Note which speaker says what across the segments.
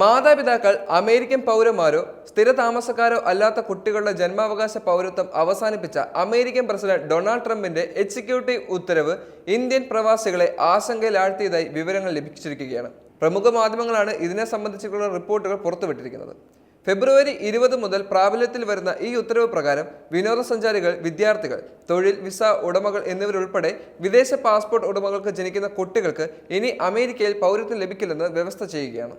Speaker 1: മാതാപിതാക്കൾ അമേരിക്കൻ പൗരന്മാരോ സ്ഥിര താമസക്കാരോ അല്ലാത്ത കുട്ടികളുടെ ജന്മാവകാശ പൗരത്വം അവസാനിപ്പിച്ച അമേരിക്കൻ പ്രസിഡന്റ് ഡൊണാൾഡ് ട്രംപിന്റെ എക്സിക്യൂട്ടീവ് ഉത്തരവ് ഇന്ത്യൻ പ്രവാസികളെ ആശങ്കയിലാഴ്ത്തിയതായി വിവരങ്ങൾ ലഭിച്ചിരിക്കുകയാണ്. പ്രമുഖ മാധ്യമങ്ങളാണ് ഇതിനെ സംബന്ധിച്ചുള്ള റിപ്പോർട്ടുകൾ പുറത്തുവിട്ടിരിക്കുന്നത്. ഫെബ്രുവരി ഇരുപത് മുതൽ പ്രാബല്യത്തിൽ വരുന്ന ഈ ഉത്തരവ് പ്രകാരം വിനോദസഞ്ചാരികൾ വിദ്യാർത്ഥികൾ തൊഴിൽ വിസ ഉടമകൾ എന്നിവരുൾപ്പെടെ വിദേശ പാസ്പോർട്ട് ഉടമകൾക്ക് ജനിക്കുന്ന കുട്ടികൾക്ക് ഇനി അമേരിക്കയിൽ പൗരത്വം ലഭിക്കില്ലെന്ന് വ്യവസ്ഥ ചെയ്യുകയാണ്.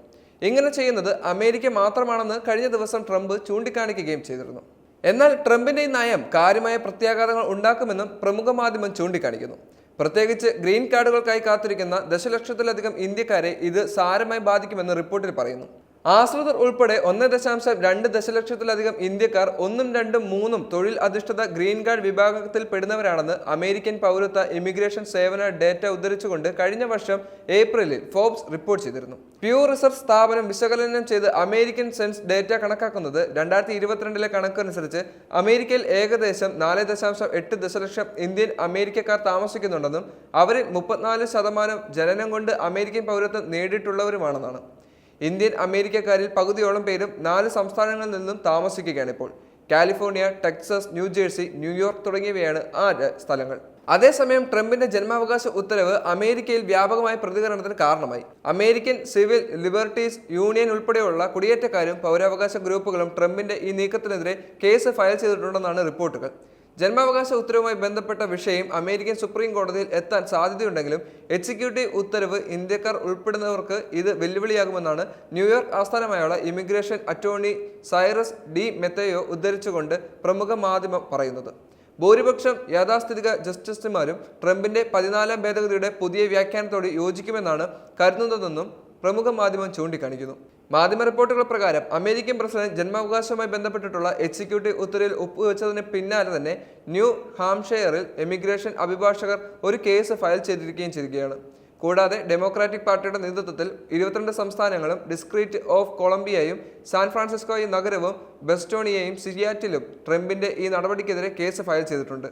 Speaker 1: ഇങ്ങനെ ചെയ്യുന്നത് അമേരിക്ക മാത്രമാണെന്ന് കഴിഞ്ഞ ദിവസം ട്രംപ് ചൂണ്ടിക്കാണിക്കുകയും ചെയ്തിരുന്നു. എന്നാൽ ട്രംപിന്റെ ഈ നയം കാര്യമായ പ്രത്യാഘാതങ്ങൾ ഉണ്ടാക്കുമെന്നും പ്രമുഖ മാധ്യമം ചൂണ്ടിക്കാണിക്കുന്നു. പ്രത്യേകിച്ച് ഗ്രീൻ കാർഡുകൾക്കായി കാത്തിരിക്കുന്ന ദശലക്ഷത്തിലധികം ഇന്ത്യക്കാരെ ഇത് സാരമായി ബാധിക്കുമെന്ന് റിപ്പോർട്ടിൽ പറയുന്നു. ആശ്രിതർ ഉൾപ്പെടെ ഒന്ന് ദശാംശം രണ്ട് ദശലക്ഷത്തിലധികം ഇന്ത്യക്കാർ ഒന്നും രണ്ടും മൂന്നും തൊഴിൽ അധിഷ്ഠിത ഗ്രീൻ കാർഡ് വിഭാഗത്തിൽ പെടുന്നവരാണെന്ന് അമേരിക്കൻ പൗരത്വ ഇമിഗ്രേഷൻ സേവന ഡേറ്റ ഉദ്ധരിച്ചുകൊണ്ട് കഴിഞ്ഞ വർഷം ഏപ്രിലിൽ ഫോബ്സ് റിപ്പോർട്ട് ചെയ്തിരുന്നു. പ്യൂർ റിസർച്ച് സ്ഥാപനം വിശകലനം ചെയ്ത് അമേരിക്കൻ സെൻസ് ഡേറ്റ കണക്കാക്കുന്നത് രണ്ടായിരത്തി ഇരുപത്തിരണ്ടിലെ കണക്കനുസരിച്ച് അമേരിക്കയിൽ ഏകദേശം നാല് ദശാംശം എട്ട് ദശലക്ഷം ഇന്ത്യൻ അമേരിക്കക്കാർ താമസിക്കുന്നുണ്ടെന്നും അവരിൽ മുപ്പത്തിനാല് ശതമാനം ജനനം കൊണ്ട് അമേരിക്കൻ പൗരത്വം നേടിയിട്ടുള്ളവരുമാണെന്നാണ്. ഇന്ത്യൻ അമേരിക്കക്കാരിൽ പകുതിയോളം പേരും നാല് സംസ്ഥാനങ്ങളിൽ നിന്നും താമസിക്കുകയാണ് ഇപ്പോൾ. കാലിഫോർണിയ ടെക്സസ് ന്യൂജേഴ്സി ന്യൂയോർക്ക് തുടങ്ങിയവയാണ് ആ സ്ഥലങ്ങൾ. അതേസമയം ട്രംപിന്റെ ജന്മാവകാശ ഉത്തരവ് അമേരിക്കയിൽ വ്യാപകമായ പ്രതികരണത്തിന് കാരണമായി. അമേരിക്കൻ സിവിൽ ലിബർട്ടീസ് യൂണിയൻ ഉൾപ്പെടെയുള്ള കുടിയേറ്റക്കാരും പൗരാവകാശ ഗ്രൂപ്പുകളും ട്രംപിന്റെ ഈ നീക്കത്തിനെതിരെ കേസ് ഫയൽ ചെയ്തിട്ടുണ്ടെന്നാണ് റിപ്പോർട്ടുകൾ. ജന്മാവകാശ ഉത്തരവുമായി ബന്ധപ്പെട്ട വിഷയം അമേരിക്കൻ സുപ്രീം കോടതിയിൽ എത്താൻ സാധ്യതയുണ്ടെങ്കിലും എക്സിക്യൂട്ടീവ് ഉത്തരവ് ഇന്ത്യക്കാർ ഉൾപ്പെടുന്നവർക്ക് ഇത് വെല്ലുവിളിയാകുമെന്നാണ് ന്യൂയോർക്ക് ആസ്ഥാനമായുള്ള ഇമിഗ്രേഷൻ അറ്റോർണി സൈറസ് ഡി മെത്തയോ ഉദ്ധരിച്ചുകൊണ്ട് പ്രമുഖ മാധ്യമം പറയുന്നത്. ഭൂരിപക്ഷം യാഥാസ്ഥിതിക ജസ്റ്റിസുമാരും ട്രംപിന്റെ പതിനാലാം ഭേദഗതിയുടെ പുതിയ വ്യാഖ്യാനത്തോട് യോജിക്കുമെന്നാണ് കരുതുന്നതെന്നും പ്രമുഖ മാധ്യമം ചൂണ്ടിക്കാണിക്കുന്നു. മാധ്യമ റിപ്പോർട്ടുകൾ പ്രകാരം അമേരിക്കൻ പ്രസിഡന്റ് ജന്മാവകാശവുമായി ബന്ധപ്പെട്ടിട്ടുള്ള എക്സിക്യൂട്ടീവ് ഉത്തരവിൽ ഒപ്പുവെച്ചതിന് പിന്നാലെ തന്നെ ന്യൂ ഹാംഷെയറിൽ എമിഗ്രേഷൻ അഭിഭാഷകർ ഒരു കേസ് ഫയൽ ചെയ്തിരിക്കുകയും ചെയ്യുകയാണ്. കൂടാതെ ഡെമോക്രാറ്റിക് പാർട്ടിയുടെ നേതൃത്വത്തിൽ ഇരുപത്തിരണ്ട് സംസ്ഥാനങ്ങളും ഡിസ്ക്രീറ്റ് ഓഫ് കൊളംബിയയും സാൻ ഫ്രാൻസിസ്കോയും നഗരവും ബെസ്റ്റോണിയയും സിയാറ്റിലും ട്രംപിന്റെ ഈ നടപടിക്കെതിരെ കേസ് ഫയൽ ചെയ്തിട്ടുണ്ട്.